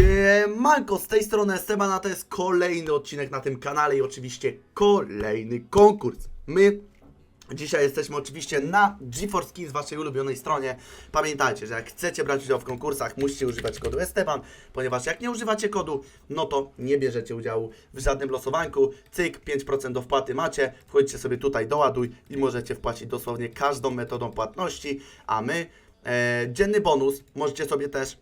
Siemanko, z tej strony Esteban, a to jest kolejny odcinek na tym kanale i oczywiście kolejny konkurs. My dzisiaj jesteśmy oczywiście na GeForce Skins, waszej ulubionej stronie. Pamiętajcie, że jak chcecie brać udział w konkursach, musicie używać kodu Esteban, ponieważ jak nie używacie kodu, no to nie bierzecie udziału w żadnym losowanku. Cyk, 5% do wpłaty macie, wchodzicie sobie tutaj, doładuj i możecie wpłacić dosłownie każdą metodą płatności, a my e, dzienny bonus możecie sobie też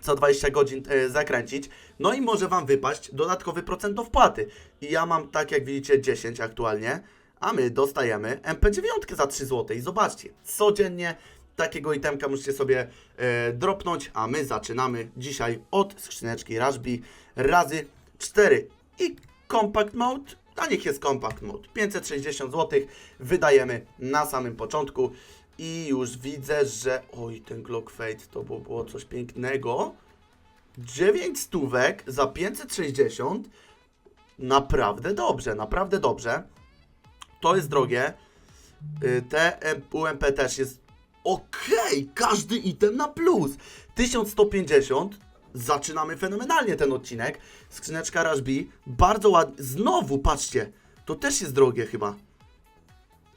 co 20 godzin e, zakręcić. No i może Wam wypaść dodatkowy procent do wpłaty. I ja mam, tak jak widzicie, 10 aktualnie, a my dostajemy MP9 za 3 zł. I zobaczcie, codziennie takiego itemka musicie sobie e, dropnąć, a my zaczynamy dzisiaj od skrzyneczki Rashby razy 4. I Compact Mode, a niech jest Compact Mode. 560 zł wydajemy na samym początku. I już widzę, że. Oj, ten Glock Fate to było, coś pięknego. 9 stówek za 560. Naprawdę dobrze, naprawdę dobrze. To jest drogie. Y, Te UMP też jest. Okej, każdy item na plus. 1150. Zaczynamy fenomenalnie ten odcinek. Skrzyneczka Rashby. Bardzo ładnie. Znowu, patrzcie. To też jest drogie chyba.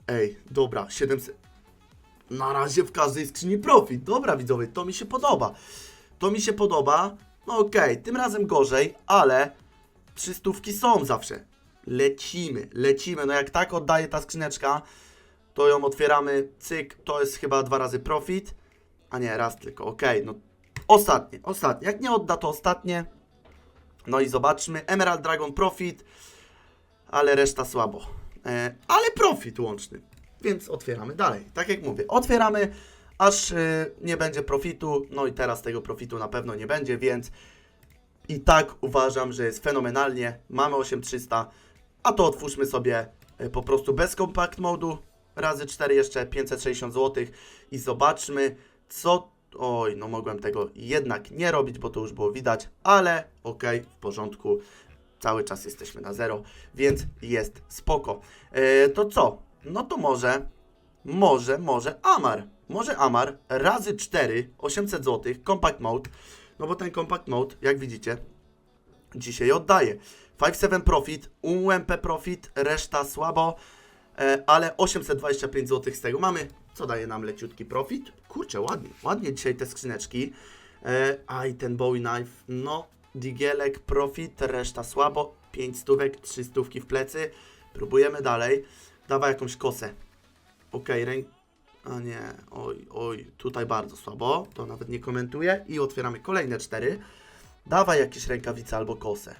Ej, dobra, 700. Na razie w każdej skrzyni profit. Dobra, widzowie, to mi się podoba. To mi się podoba. No okej, tym razem gorzej, ale trzystówki są zawsze. Lecimy, lecimy. No jak tak oddaje ta skrzyneczka, to ją otwieramy. Cyk, to jest chyba dwa razy profit. A nie, raz tylko. Okej, no ostatnie, ostatnie. Jak nie odda, to ostatnie. No i zobaczmy. Emerald Dragon Profit, ale reszta słabo. E, ale profit łączny. Więc otwieramy dalej. Tak jak mówię, otwieramy, aż y, nie będzie profitu. No i teraz tego profitu na pewno nie będzie, więc i tak uważam, że jest fenomenalnie. Mamy 8300, a to otwórzmy sobie y, po prostu bez compact modu. Razy 4 jeszcze 560 zł i zobaczmy, co. Oj, no mogłem tego jednak nie robić, bo to już było widać, ale okej, w porządku. Cały czas jesteśmy na zero, więc jest spoko. E, to co? No to może, może, może Amar. Może Amar razy 4, 800 zł, compact mode. No bo ten compact mode, jak widzicie, dzisiaj oddaje. 5-7 profit, UMP profit, reszta słabo, e, ale 825 zł z tego mamy. Co daje nam leciutki profit? Kurczę, ładnie, ładnie dzisiaj te skrzyneczki. E, a i ten Bowie Knife, no, digielek, profit, reszta słabo, 5 stówek, 3 stówki w plecy. Próbujemy dalej. Dawaj jakąś kosę. Okej, ręk... A nie, oj, oj, tutaj bardzo słabo, to nawet nie komentuję. I otwieramy kolejne cztery. Dawaj jakieś rękawice albo kosę.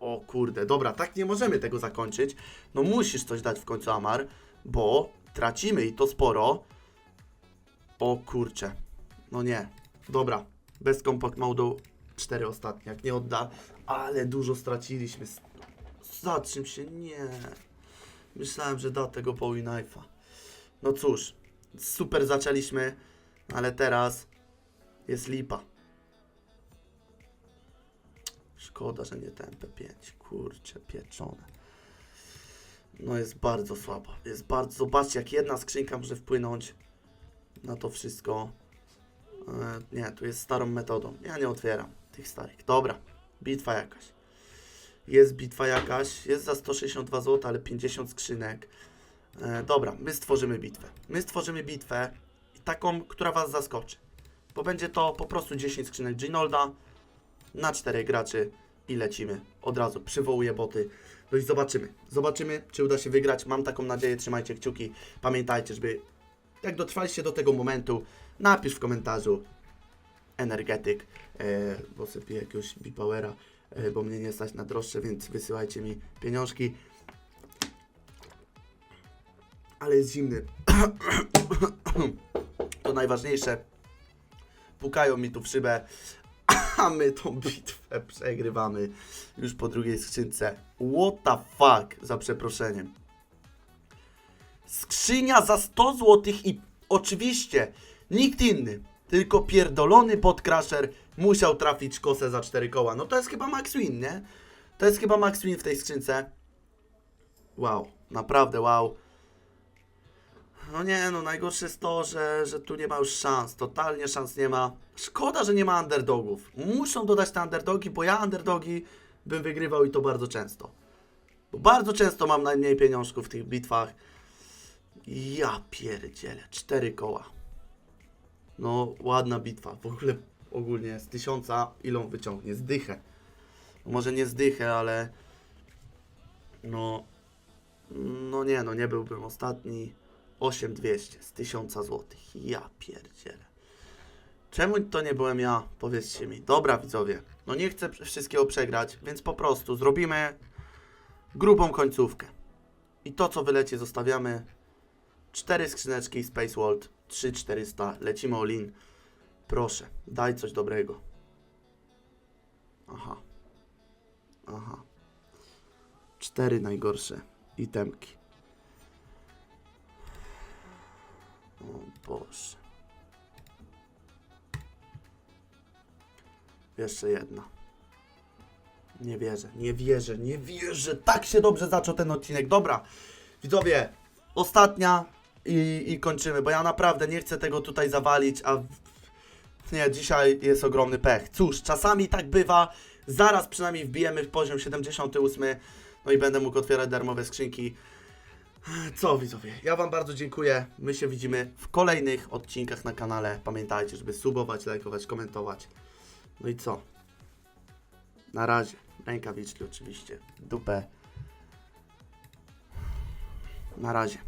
O kurde, dobra, tak nie możemy tego zakończyć. No musisz coś dać w końcu, Amar, bo tracimy i to sporo. O kurcze, no nie, dobra, bez compact modu cztery ostatnie, jak nie odda, ale dużo straciliśmy. Za czym się, nie. Myślałem, że da tego Bowie Knife'a. No cóż, super zaczęliśmy, ale teraz jest lipa. Szkoda, że nie ten MP5. Kurczę, pieczone. No jest bardzo słaba. Jest bardzo. Zobaczcie, jak jedna skrzynka może wpłynąć na to wszystko. E, nie, tu jest starą metodą. Ja nie otwieram tych starych. Dobra, bitwa jakaś. Jest bitwa jakaś, jest za 162 zł, ale 50 skrzynek. E, dobra, my stworzymy bitwę. My stworzymy bitwę taką, która Was zaskoczy. Bo będzie to po prostu 10 skrzynek Ginolda na 4 graczy i lecimy. Od razu przywołuję boty. No i zobaczymy. Zobaczymy, czy uda się wygrać. Mam taką nadzieję, trzymajcie kciuki. Pamiętajcie, żeby jak dotrwaliście do tego momentu, napisz w komentarzu energetyk, e, bo sobie jakiegoś Bipowera, bo mnie nie stać na droższe, więc wysyłajcie mi pieniążki. Ale jest zimny. to najważniejsze. Pukają mi tu w szybę, a my tą bitwę przegrywamy już po drugiej skrzynce. What the fuck, za przeproszeniem. Skrzynia za 100 zł i oczywiście nikt inny, tylko pierdolony podcrasher musiał trafić kosę za 4 koła. No to jest chyba max win, nie? To jest chyba max win w tej skrzynce. Wow, naprawdę wow. No nie, no najgorsze jest to, że, że tu nie ma już szans. Totalnie szans nie ma. Szkoda, że nie ma underdogów. Muszą dodać te underdogi, bo ja underdogi bym wygrywał i to bardzo często. Bo bardzo często mam najmniej pieniążków w tych bitwach. Ja pierdzielę, cztery koła. No, ładna bitwa. W ogóle ogólnie z tysiąca ilą wyciągnie? Zdychę. Może nie zdychę, ale no no nie, no nie byłbym ostatni. 8200 z 1000 złotych. Ja pierdzielę. Czemu to nie byłem ja? Powiedzcie mi. Dobra, widzowie. No nie chcę wszystkiego przegrać, więc po prostu zrobimy grubą końcówkę. I to, co wylecie, zostawiamy. Cztery skrzyneczki Space World. 3400. Lecimy all in. Proszę, daj coś dobrego. Aha. Aha. Cztery najgorsze itemki. O Boże. Jeszcze jedna. Nie wierzę, nie wierzę, nie wierzę. Tak się dobrze zaczął ten odcinek. Dobra, widzowie, ostatnia i, i kończymy, bo ja naprawdę nie chcę tego tutaj zawalić, a nie, dzisiaj jest ogromny pech. Cóż, czasami tak bywa. Zaraz przynajmniej wbijemy w poziom 78. No i będę mógł otwierać darmowe skrzynki. Co widzowie, ja Wam bardzo dziękuję. My się widzimy w kolejnych odcinkach na kanale. Pamiętajcie, żeby subować, lajkować, komentować. No i co? Na razie. Rękawiczki oczywiście. Dupę. Na razie.